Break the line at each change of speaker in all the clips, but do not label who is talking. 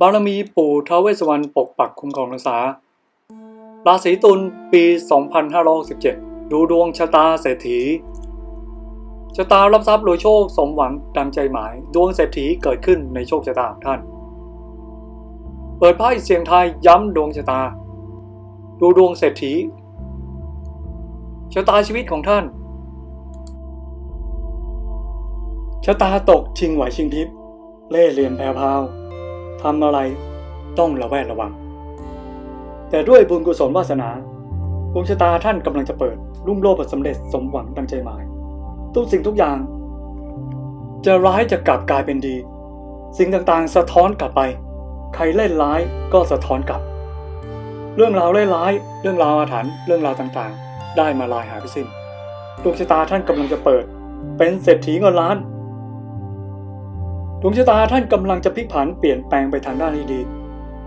บารมีปู่ท้าวเวสสวรรณปกปักคุ้มครองรักษา ราศีตุลปี 2567 ดูดวงชะตาเศรษฐี ชะตารับทรัพย์รวยโชคสมหวังดังใจหมาย ดวงเศรษฐีเกิดขึ้นในโชคชะตาของท่าน เปิดไพ่เสียงทายย้ำดวงชะตา ดูดวงเศรษฐี ชะตาชีวิตของท่าน ชะตาตกชิงไหวชิงพริบเล่เหลี่ยมแผ่วพาว ทำอะไรต้องระแวดระวัง แต่ด้วยบุญกุศลวาสนาดวงชะตาท่านกำลังจะเปิด รุ่งโรจน์สำเร็จสมหวังดังใจหมาย ทุกสิ่งทุกอย่าง จะร้ายจะกลับกลายเป็นดี สิ่งต่างๆ สะท้อนกลับไป ใครเล่นร้ายก็สะท้อนกลับ เรื่องราวเล่ร้าย เรื่องราวอาถรรพ์เรื่องราวต่างๆ ได้มาลายหายไปสิ้นดวงชะตาท่านกำลังจะเปิด เป็นเศรษฐีเงินล้าน ดวงชะตาท่านกำลังจะพลิกผันเปลี่ยนแปลงไปทางด้านที่ดี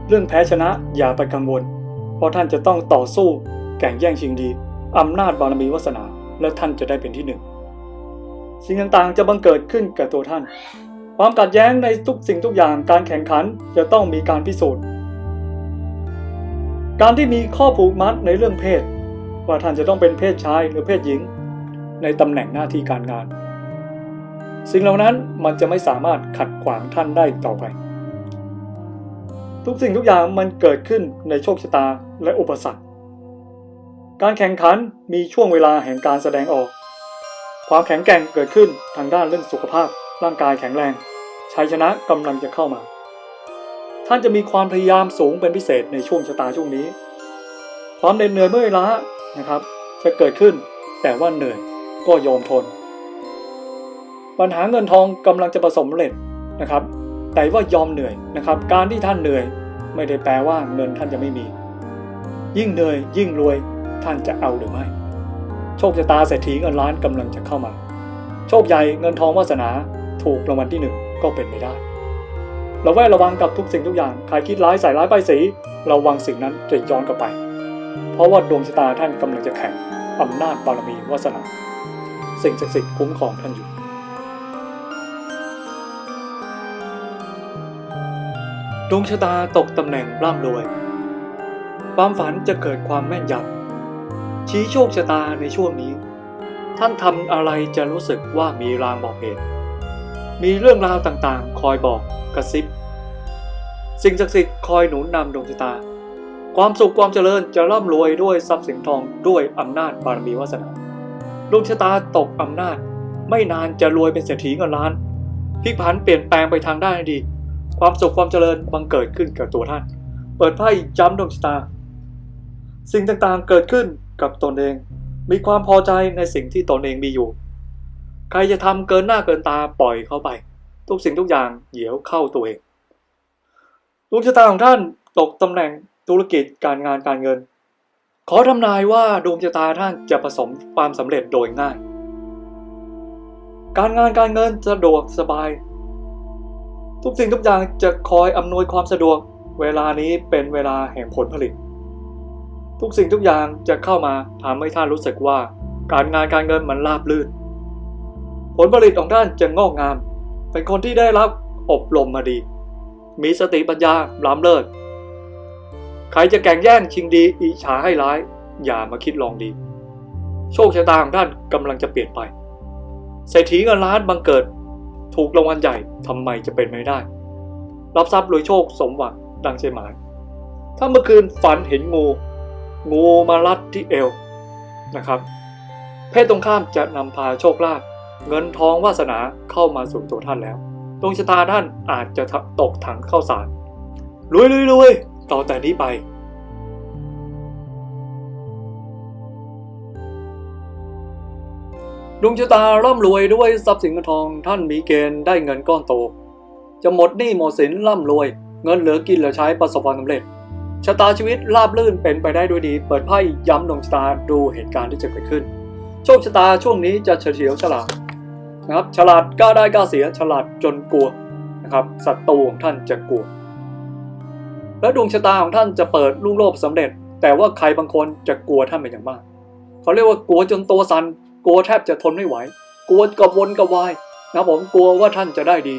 เรื่องแพ้ชนะอย่าไปกังวล เพราะท่านจะต้องต่อสู้ แข่งแย่งชิงดีอำนาจบารมีวาสนา และท่านจะได้เป็นที่หนึ่ง สิ่งต่างๆจะบังเกิดขึ้นกับตัวท่าน ความขัดแย้งในทุกสิ่งทุกอย่างการแข่งขันจะต้องมีการพิสูจน์ การที่มีข้อผูกมัดในเรื่องเพศ ว่าท่านจะต้องเป็นเพศชายหรือเพศหญิง ในตำแหน่งหน้าที่การงาน สิ่งเหล่านั้นมันจะไม่สามารถขัดขวางท่านได้ต่อไป ทุกสิ่งทุกอย่างมันเกิดขึ้นในโชคชะตาและอุปสรรค การแข่งขันมีช่วงเวลาแห่งการแสดงออก ความแข็งแกร่งเกิดขึ้นทางด้านเรื่องสุขภาพ ร่างกายแข็งแรงชัยชนะกำลังจะเข้ามา ท่านจะมีความพยายามสูงเป็นพิเศษในช่วงชะตาช่วงนี้ ความเหน็ดเหนื่อยเมื่อยล้านะครับ จะเกิดขึ้นแต่ว่าเหนื่อยก็ยอมทน ปัญหาเงินทองกำลังจะประสบผสำเร็จนะครับ แต่ว่ายอมเหนื่อยนะครับ การที่ท่านเหนื่อยไม่ได้แปลว่าเงินท่านจะไม่มี ยิ่งเหนื่อยยิ่งรวยท่านจะเอาหรือไม่ โชคชะตาเศรษฐีเงินล้านกำลังจะเข้ามา โชคใหญ่เงินทองวาสนาถูกรางวัลที่หนึ่งก็เป็นไปได้เราแวดระวังกับทุกสิ่งทุกอย่างใครคิดร้ายใส่ร้ายป้ายสีระวังสิ่งนั้นจะย้อนกลับไป เพราะว่าดวงชะตาท่านกำลังจะแข่งอำนาจบารมีวาสนา สิ่งศักดิ์สิทธิ์คุ้มครองท่านอยู่ ดวงชะตาตกตำแหน่งร่ำรวย ความฝันจะเกิดความแม่นยำชี้โชคชะตาในช่วงนี้ ท่านทำอะไรจะรู้สึกว่ามีรางบอกเหตุ มีเรื่องราวต่างๆ คอยบอกกระซิบ สิ่งศักดิ์สิทธิ์คอยหนุนนำดวงชะตา ความสุขความเจริญจะร่ำรวยด้วยทรัพย์สินทองด้วยอำนาจบารมีวาสนาดวงชะตาตกอำนาจ ไม่นานจะรวยเป็นเศรษฐีเงินล้านพลิกผันเปลี่ยนแปลงไปทางด้านดี ความสุขความเจริญบังเกิดขึ้นกับตัวท่าน เปิดไพ่ย้ำดวงชะตา สิ่งต่างๆเกิดขึ้นกับตนเอง มีความพอใจในสิ่งที่ตนเองมีอยู่ ใครจะทำเกินหน้าเกินตาปล่อยเข้าไป ทุกสิ่งทุกอย่างเดี๋ยวเข้าตัวเองดวงชะตาของท่านตกตำแหน่งธุรกิจการงานการเงิน ขอทำนายว่าดวงชะตาท่านจะประสบความสำเร็จโดยง่าย การงานการเงินสะดวกสบาย ทุกสิ่งทุกอย่างจะคอยอำนวยความสะดวก เวลานี้เป็นเวลาแห่งผลผลิต ทุกสิ่งทุกอย่างจะเข้ามาทำให้ท่านรู้สึกว่า การงานการเงินมันราบรื่น ผลผลิตของท่านจะงอกงาม เป็นคนที่ได้รับอบรมมาดี มีสติปัญญาล้ำเลิศใครจะแข่งแย่งชิงดีอิจฉาให้ร้าย อย่ามาคิดลองดี โชคชะตาของท่านกำลังจะเปลี่ยนไปเศรษฐีเงินล้านบังเกิด ถูกรางวัลใหญ่ทำไมจะเป็นไม่ได้ รับทรัพย์รวยโชคสมหวังดังใจหมาย ถ้าเมื่อคืนฝันเห็นงู งูมารัดที่เอวนะครับ เพศตรงข้ามจะนำพาโชคลาภเงินทองวาสนาเข้ามาสู่ตัวท่านแล้วดวงชะตาท่านอาจจะตกถังเข้าสารรวยรวยรวยต่อแต่นี้ไป ดวงชะตาร่ำรวยด้วยทรัพย์สินเงินทอง ท่านมีเกณฑ์ได้เงินก้อนโต จะหมดหนี้หมดสินร่ำรวย เงินเหลือกินเหลือใช้ประสบความสำเร็จชะตาชีวิตราบรื่นเป็นไปได้ด้วยดี เปิดไพ่ย้ำดวงชะตาดูเหตุการณ์ที่จะเกิดขึ้น โชคชะตาช่วงนี้จะเฉลียวฉลาดนะครับฉลาดกล้าได้กล้าเสียฉลาดจนกลัวนะครับศัตรูของท่านจะกลัว และดวงชะตาของท่านจะเปิดลุ่งโลภสำเร็จ แต่ว่าใครบางคนจะกลัวท่านเป็นอย่างมาก เขาเรียกว่ากลัวจนตัวสัน่น กลัวแทบจะทนไม่ไหว กลัวกระวนกระวายนะผมกลัวว่าท่านจะได้ดี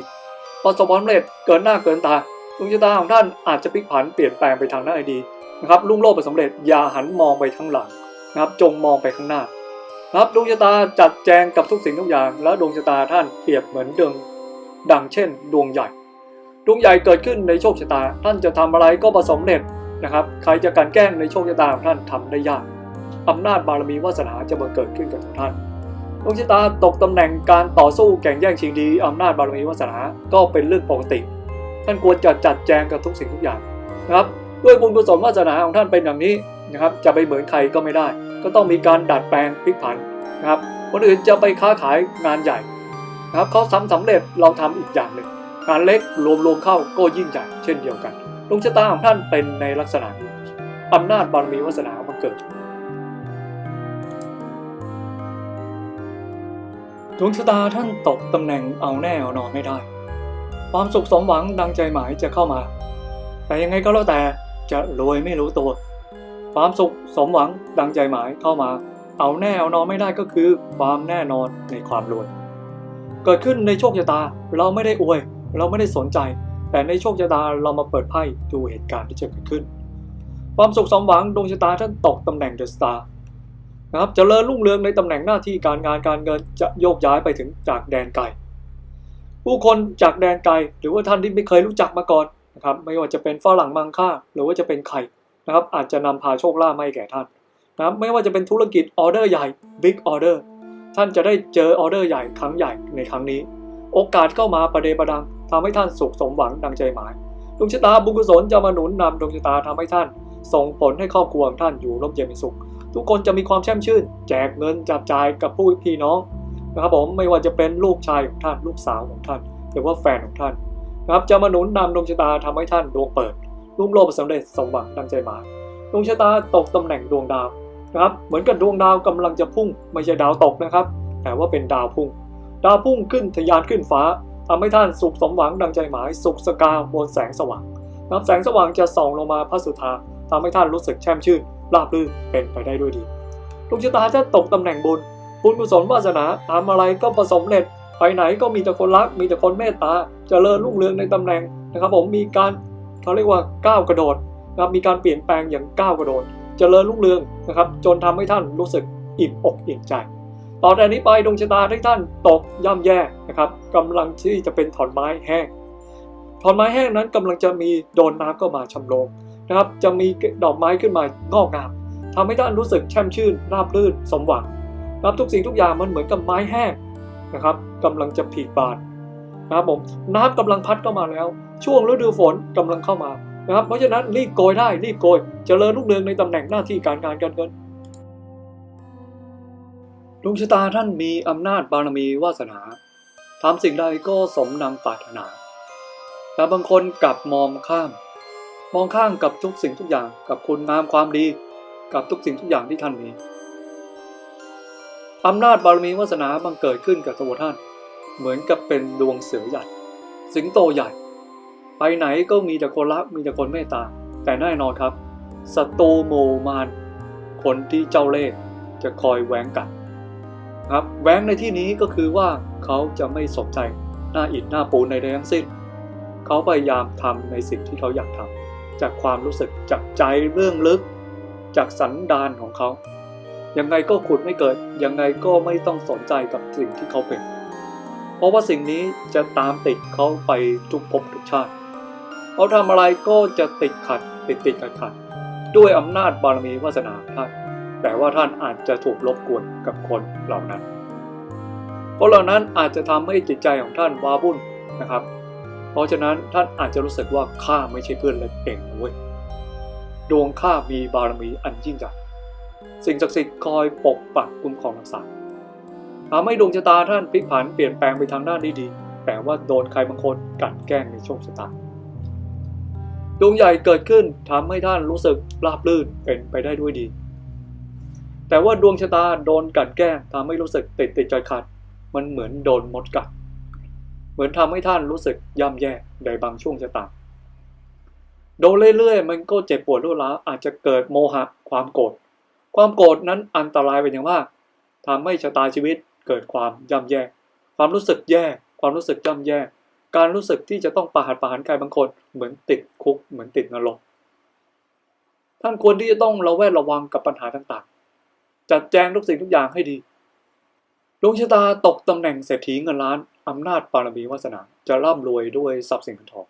ประสบความสำเร็จเกินหน้าเกินตาดวงชะตาของท่านอาจจะพลิกผันเปลี่ยนแปลงไปทางหน้าดีนะครับลุ่งโลดไปสำเร็จอย่าหันมองไปข้างหลังนะครับจงมองไปข้างหน้านะครับดวงชะตาจัดแจงกับทุกสิ่งทุกอย่าง แล้วดวงชะตาท่านเปรียบเหมือนดวงดังเช่น ดวงใหญ่ดวงใหญ่เกิดขึ้นในโชคชะตา ท่านจะทำอะไรก็ประสบเร็จนะครับ ใครจะกลันแกล้งในโชคชะตาของท่านทำได้ยาก อำนาจบารมีวาสนาจะบังเกิดขึ้นกับทุกท่านดวงชะตาตกตำแหน่งการต่อสู้แข่งแย่งชิงดีอำนาจบารมีวาสนาก็เป็นเรื่องปกติ ท่านควรจะจัดแจงกับทุกสิ่งทุกอย่างนะครับด้วยบุญกุศลวาสนาของท่านเป็นอย่างนี้นะครับจะไปเหมือนใครก็ไม่ได้ ก็ต้องมีการดัดแปลงพลิกผันนะครับคนอื่นจะไปค้าขายงานใหญ่นะครับเขาทำสำเร็จเราทำอีกอย่างหนึ่งงานเล็กรวมๆเข้าก็ยิ่งใหญ่เช่นเดียวกันดวงชะตาของท่านเป็นในลักษณะนี้อำนาจบารมีวาสนามันเกิด ดวงชะตาท่านตกตำแหน่งเอาแน่เอานอนไม่ได้ ความสุขสมหวังดังใจหมายจะเข้ามา แต่ยังไงก็แล้วแต่จะรวยไม่รู้ตัว ความสุขสมหวังดังใจหมายเข้ามา เอาแน่เอานอนไม่ได้ก็คือ ความแน่นอนในความรวย เกิดขึ้นในโชคชะตาเราไม่ได้อวย เราไม่ได้สนใจ แต่ในโชคชะตาเรามาเปิดไพ่ดูเหตุการณ์ที่จะเกิดขึ้น ความสุขสมหวังดวงชะตาท่านตกตำแหน่งเดอะสตาร์ นะครับเจริญรุ่งเรืองในตำแหน่งหน้าที่การงานการเงินจะโยกย้ายไปถึงจากแดนไกลผู้คนจากแดนไกลหรือว่าท่านที่ไม่เคยรู้จักมาก่อนนะครับไม่ว่าจะเป็นฝรั่งมังค่าหรือว่าจะเป็นใครนะครับอาจจะนำพาโชคลาภมาให้แก่ท่านนะไม่ว่าจะเป็นธุรกิจออเดอร์ใหญ่บิ๊กออเดอร์ท่านจะได้เจอออเดอร์ใหญ่ครั้งใหญ่ในครั้งนี้ โอกาสเข้ามาประเดประดังทำให้ท่านสุขสมหวังดังใจหมายดวงชะตาบุญกุศลจะมาหนุนนำดวงชะตาทำให้ท่าน ส่งผลให้ครอบครัวของท่านอยู่ร่มเย็นเป็นสุข ทุกคนจะมีความแช่มชื่น แจกเงินจับจ่ายกับผู้พี่น้องนะครับผมไม่ว่าจะเป็นลูกชายของท่านลูกสาวของท่าน หรือว่าแฟนของท่านนะครับจะมาหนุนนำดวงชะตาทำให้ท่านดวงเปิดรุ่งโรจน์สำเร็จสมหวังดังใจหมายดวงชะตาตกตำแหน่งดวงดาวนะครับเหมือนกับดวงดาวกำลังจะพุ่ง ไม่ใช่ดาวตกนะครับ แต่ว่าเป็นดาวพุ่ง ดาวพุ่งขึ้นทะยานขึ้นฟ้าทำให้ท่านสุขสมหวังดังใจหมาย สุขสกาวบนแสงสว่างนะครับแสงสว่างจะส่องลงมาพระสุธาทำให้ท่านรู้สึกแช่มชื่น ราบรื่นเป็นไปได้ด้วยดีดวงชะตาจะตกตำแหน่งบุญ บุญกุศลวาสนาทำอะไรก็ประสบเร็จ ไปไหนก็มีแต่คนรัก มีแต่คนเมตตาจเจริญรุ่งเรืองในตำแหน่งนะครับ ผมมีการเขาเรียกว่าก้าวกระโดดนะครับมีการเปลี่ยนแปลงอย่างก้าวกระโดดเจริญรุ่งเรืองนะครับ จนทำให้ท่านรู้สึกอิ่มอกอิ่มใจต่อแต่นี้ไปดวงชะตาที่ท่านตกย่ำแย่นะครับกำลังที่จะเป็นถอนไม้แห้งถอนไม้แห้งนั้นกำลังจะมีโดนน้ำก็มาชำโลม นะครับจะมีดอกไม้ขึ้นมางอกงามทำให้ท่านรู้สึกแช่มชื่นราบรื่นสมหวังนะครับทุกสิ่งทุกอย่างมันเหมือนกับไม้แห้งนะครับกำลังจะผลิบานนะครับผมน้ำกำลังพัดเข้ามาแล้ว ช่วงฤดูฝนกำลังเข้ามานะครับเพราะฉะนั้นรีบโกยได้รีบโกยเจริญรุ่งเรืองในตำแหน่งหน้าที่การงานการเงินดวงชะตาท่านมีอำนาจบารมีวาสนาทำสิ่งใดก็สมนังปรารถนา แต่บางคนกลับมองข้าม มองข้ามกับทุกสิ่งทุกอย่างกับคุณงามความดี กับทุกสิ่งทุกอย่างที่ท่านมีอำนาจบารมีวาสนาบังเกิดขึ้นกับตัวท่าน เหมือนกับเป็นดวงเสือใหญ่ สิงโตใหญ่ ไปไหนก็มีแต่คนรักมีแต่คนเมตตา แต่แน่นอนครับศัตรูโมมาน คนที่เจ้าเล่ห์จะคอยแหวงกัดครับแหวงในที่นี้ก็คือว่าเขาจะไม่สนใจหน้าอิฐหน้าปูนในใดทั้งสิ้น เขาพยายามทำในสิ่งที่เขาอยากทำ จากความรู้สึกจากใจเรื่องลึก จากสันดานของเขา ยังไงก็ขุดไม่เกิด ยังไงก็ไม่ต้องสนใจกับสิ่งที่เขาเป็น เพราะว่าสิ่งนี้จะตามติดเขาไปทุกภพทุกชาติ เขาทำอะไรก็จะติดขัด ติดติดขัดขัดด้วยอำนาจบารมีวาสนาท่าน แต่ว่าท่านอาจจะถูกรบกวนกับคนเหล่านั้นคนเหล่านั้นอาจจะทำให้จิตใจของท่านว้าวุ่นนะครับ เพราะฉะนั้นท่านอาจจะรู้สึกว่าข้าไม่ใช่เพื่อนเล่นเองนะเว้ยดวงข้ามีบารมีอันยิ่งใหญ่สิ่งศักดิ์สิทธิ์คอยปกปักคุ้มครองรักษาทำให้ดวงชะตาท่านพลิกผันเปลี่ยนแปลงไปทางด้านดีๆแต่ว่าโดนใครบางคนกลันแกล้งในโชคชะตาดวงใหญ่เกิดขึ้นทำให้ท่านรู้สึกราบรื่นเป็นไปได้ด้วยดี แต่ว่าดวงชะตาโดนกลันแกล้งทำให้รู้สึกติดติดใจขัด มันเหมือนโดนมดกัด เหมือนทำให้ท่านรู้สึกย่ำแย่ในบางช่วงชะตาโดนเรื่อยๆ มันก็เจ็บปวดรุนแรงอาจจะเกิดโมหะความโกรธความโกรธนั้นอันตรายเป็นอย่างมากทำให้ชะตาชีวิตเกิดความย่ำแย่ ความรู้สึกแย่ ความรู้สึกย่ำแย่ การรู้สึกที่จะต้องประหัตประหารใครบางคน เหมือนติดคุก เหมือนติดนรก ท่านควรที่จะต้องระแวดระวังกับปัญหาต่างๆ จัดแจงทุกสิ่งทุกอย่างให้ดี ดวงชะตาตกตำแหน่งเศรษฐีเงินล้าน อำนาจปารมีวาสนาจะร่ำรวยด้วยทรัพย์สินเงินทอง